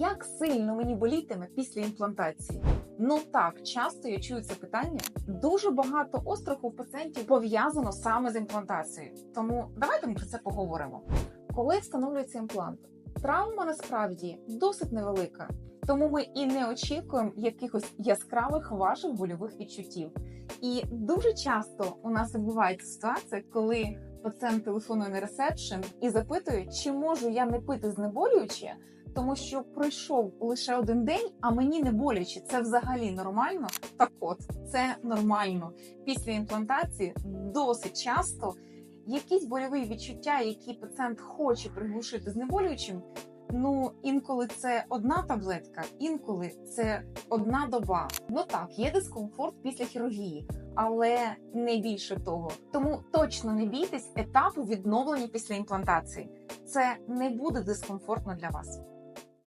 Як сильно мені болітиме після імплантації? Ну так, часто я чую це питання. Дуже багато остраху в пацієнтів пов'язано саме з імплантацією. Тому давайте ми про це поговоримо. Коли встановлюється імплант, травма насправді досить невелика, тому ми і не очікуємо якихось яскравих ваших больових відчуттів. І дуже часто у нас відбувається ситуація, коли пацієнт телефонує на ресепшн і запитує, чи можу я не пити знеболююче, тому що пройшов лише один день, а мені не боляче. Це взагалі нормально. Так от це нормально. Після імплантації досить часто якісь больові відчуття, які пацієнт хоче приглушити знеболюючим. Ну інколи це одна таблетка, інколи це одна доба. Ну так, є дискомфорт після хірургії, але не більше того. Тому точно не бійтесь етапу відновлення після імплантації. Це не буде дискомфортно для вас.